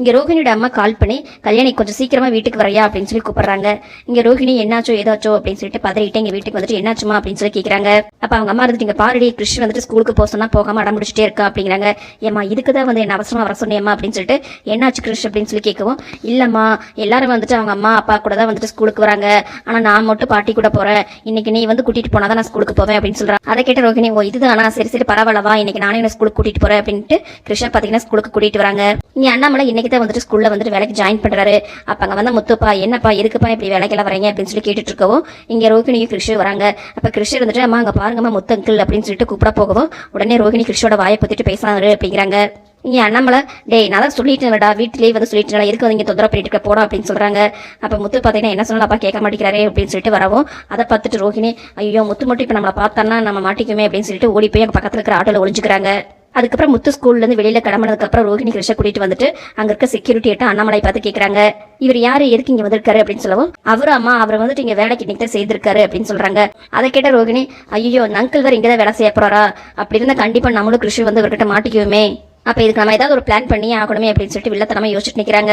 இங்கே ரோஹிணியோட அம்மா கால் பண்ணி கல்யாணி கொஞ்சம் சீக்கிரமாக வீட்டுக்கு வரையா அப்படின்னு சொல்லி கூப்பிட்றாங்க. இங்கே ரோஹிணி என்னாச்சோ ஏதாச்சோ? அப்படின்னு சொல்லிட்டு பதறிட்டு எங்க வீட்டுக்கு வந்துட்டு என்னாச்சுமா? அப்படின்னு சொல்லி கேட்குறாங்க அப்போ அவங்க அம்மா இருந்துட்டு இங்க பாருடி கிருஷ் வந்துட்டு ஸ்கூலுக்கு போக சொன்னா போகாம அடம் முடிச்சுட்டே இருக்கா? அப்படிங்கிறாங்க. ஏம்மா இதுக்கு தான் வந்து என்ன அவசரமாக வர சொன்னியம்மா அப்படின்னு சொல்லிட்டு என்னாச்சு கிருஷ்? அப்படின்னு சொல்லி கேட்கவும் இல்லைம்மா எல்லாரும் வந்துட்டு அவங்க அம்மா அப்பா கூட தான் வந்துட்டு ஸ்கூலுக்கு வராங்க. ஆனால் நான் மட்டும் பாட்டி கூட போகிறேன் இன்னைக்கு நீ வந்து கூட்டிட்டு போனால் தான் நான் ஸ்கூலுக்கு போவேன். அப்படின்னு சொல்கிறேன் அதை கேட்ட ரோஹிணி ஓ இதுதானா? சரி சரி பரவாயில்லவா? இன்னைக்கு நானே என்ன ஸ்கூலுக்கு கூட்டிகிட்டு போகிறேன் அப்படின்ட்டு கிருஷ்ணா பார்த்தீங்கன்னா ஸ்கூலுக்கு கூட்டிகிட்டு வராங்க. நீ அண்ணாமலை இன்னைக்கு தான் வந்துட்டு ஸ்கூல்ல வந்துட்டு வேலைக்கு ஜாயின் பண்றாரு. அப்ப அங்க வந்து முத்துப்பா என்னப்பா எதுக்குப்பா இப்படி வேலைக்கெல்லாம் வரீங்க அப்படின்னு சொல்லி கேட்டுட்டு இருக்கவும் இங்க ரோஹிணியும் கிருஷ் வராங்க. அப்ப கிருஷ்ணர் வந்துட்டு அம்மா அங்க பாருங்கம்மா முத்து அங்கிள் அப்படின்னு சொல்லிட்டு கூப்பிட போகவும் உடனே ரோஹிணி கிருஷோட வாயை பத்திட்டு பேசுறாரு அப்படிங்கிறாங்க. இங்க அண்ணாமலை டேய் நான் தான் சொல்லிட்டேன்டா வீட்டிலேயே வந்து சொல்லிட்டேன் எதுக்கு வந்து தொந்தரவு பண்ணிட்டு இருக்க? போடா அப்படின்னு சொல்றாங்க. அப்ப முத்து பாத்தீங்கன்னா என்ன சொன்னாலும் அப்பா கேட்க மாட்டேங்கிறாரே அப்படின்னு சொல்லிட்டு வரவும் அதை பார்த்துட்டு ரோஹிணி ஐயோ முத்து மட்டும் இப்ப நம்மளை பார்த்தான்னா நம்ம மாட்டிக்குமே அப்படின்னு சொல்லிட்டு ஓடி போய் அங்க பக்கத்துல இருக்கிற ஆட்டோல ஒழிஞ்சுக்கிறாங்க அதுக்கப்புறம் முத்து ஸ்கூல்லேருந்து வெளியில் கிளம்புனதுக்கப்புறம் ரோஹிணி கிருஷ்ண கூட்டிட்டு வந்துட்டு அங்கே இருக்க செக்யூரிட்டி கிட்ட அண்ணாமலை பார்த்து கேட்குறாங்க இவர் யார்? எதுக்கு இங்கே வந்திருக்காரு? அப்படின்னு சொல்லவும் அவரும் அம்மா அவர் வந்துட்டு இங்கே வேலைக்கு இன்னைக்கு தான் செய்திருக்காரு அப்படின்னு சொல்கிறாங்க அதை கேட்ட ரோஹிணி ஐயோ அங்கிள் இங்கே தான் வேலை செய்ய போகிறாரா அப்படி இருந்தால் கண்டிப்பாக நம்மளும் கிருஷி வந்து இவர்கிட்ட மாட்டிக்குவோமே. அப்போ இதுக்கு நம்ம ஏதாவது ஒரு பிளான் பண்ணி ஆகணுமே அப்படின்னு சொல்லிட்டு வில்லத்தனமா யோசிச்சுட்டு நிற்கிறாங்க